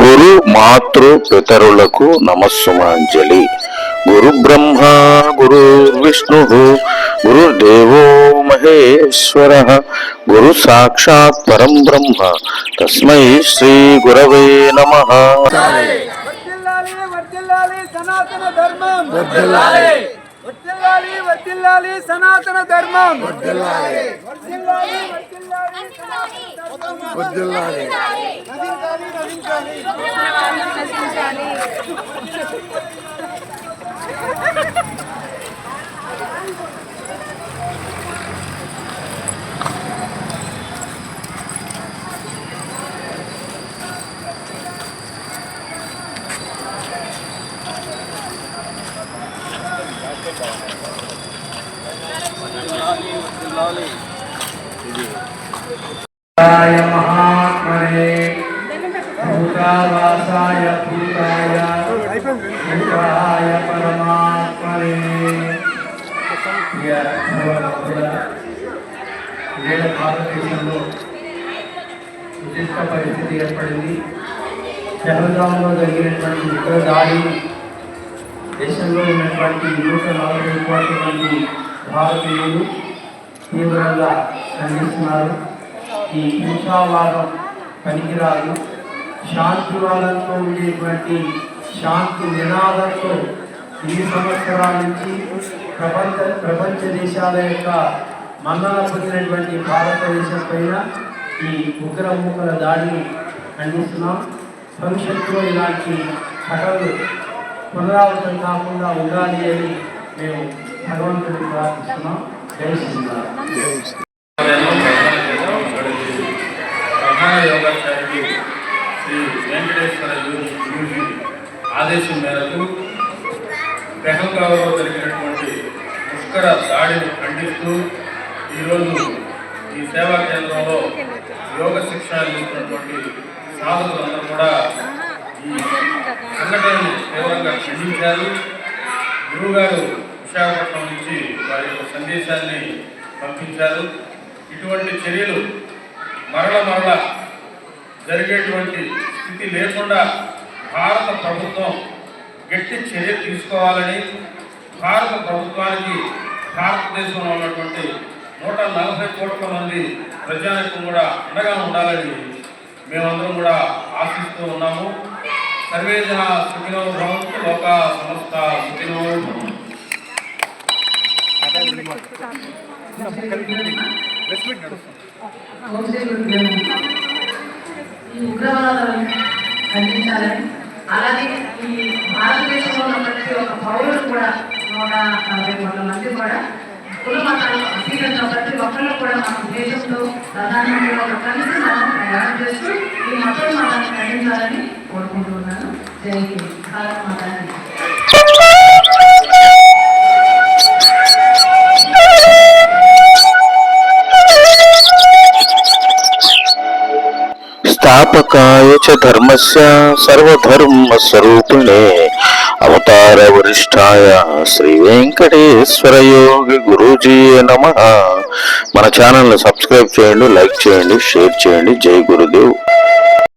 గురు మాతృ పితరులకు నమస్సుమాంజలి. గురు బ్రహ్మ గురు విష్ణు గురుదేవో మహేశ్వర గురు సాక్షాత్ పరం బ్రహ్మ. తస్మై శ్రీ గురవే నమ. సనాతన ధర్మం. వర్ధిల్లాలి వర్ధిల్లాలి వర్ధిల్లాలి సనాతన ధర్మం. వర్ధిల్లాలి వర్ధిల్లాలి వర్ధిల్లాలి సనాతన ధర్మం. వర్ధిల్లాలి य శ్రీరావాసాయ భూతాయ శివాయ పరమాత్మనే. నేడు భారతదేశంలో విశిష్ట పరిస్థితి ఏర్పడింది. పహల్గాంలో జరిగినటువంటి ఉగ్ర దేశంలో ఉన్నటువంటి నూట నలభై కోట్ల మంది భారతీయులు తీవ్రంగా ఖండిస్తున్నారు ఈ హింసావాదం పనికిరాదు. శాంతివాదంతో ఉండేటువంటి శాంతి నినాదంతో ఈ సంవత్సరాల నుంచి ప్రపంచ ప్రపంచ దేశాల యొక్క మన్నన పొందినటువంటి భారతదేశం పైన ఈ ఉగ్రమూకల దాడిని ఖండిస్తున్నాం. భవిష్యత్తులో ఇలాంటి ఘటనలు పునరావృతం కాకుండా ఉండాలి అని మేము భగవంతుడిని ప్రార్థిస్తున్నాం. జై శ్రీరామ్. వెంకటేశ్వర యోగి ఆదేశం మేరకు పెహల్గావ్లో జరిగినటువంటి పుష్కర దాడిని ఖండిస్తూ ఈరోజు ఈ సేవా కేంద్రంలో యోగ శిక్షణ ఇస్తున్నటువంటి సాధకులందరూ కూడా ఈ సంఘటనను తీవ్రంగా ఖండించారు. గురువుగారు విశాఖపట్నం నుంచి వారి యొక్క సందేశాన్ని పంపించారు. ఇటువంటి చర్యలు మరల మరల జరిగేటువంటి స్థితి లేకుండా భారత ప్రభుత్వం గట్టి చర్య తీసుకోవాలని భారత ప్రభుత్వానికి భారతదేశంలో ఉన్నటువంటి నూట నలభై కోట్ల మంది ప్రజానికం కూడా అండగా ఉండాలని మేమందరం కూడా ఆశిస్తూ ఉన్నాము. సర్వే జన సుఖినో భవంతు లోక సంస్థ సుఖినో భవంతు. అందించాలని అలాగే ఈ భారతదేశంలో ప్రతి ఒక్క పౌరులు కూడా నూట నలభై కోట్ల మంది కూడా కుల మతాలు అతీతంగా ప్రతి ఒక్కరు కూడా మన దేశంలో ప్రధానమంత్రి ఒక కలిసి మనం ప్రయాణం చేస్తూ ఈ మతం మతాన్ని ఖండించాలని కోరుకుంటున్నాను జై హింద్. భారత్ మాతాన్ని స్థాపకాయ చ ధర్మస్య అవతార శ్రీ వెంకటేశ్వర యోగి గురూజీ నమ మన ఛానల్ని సబ్స్క్రైబ్ చేయండి లైక్ చేయండి షేర్ చేయండి. జై గురుదేవ్.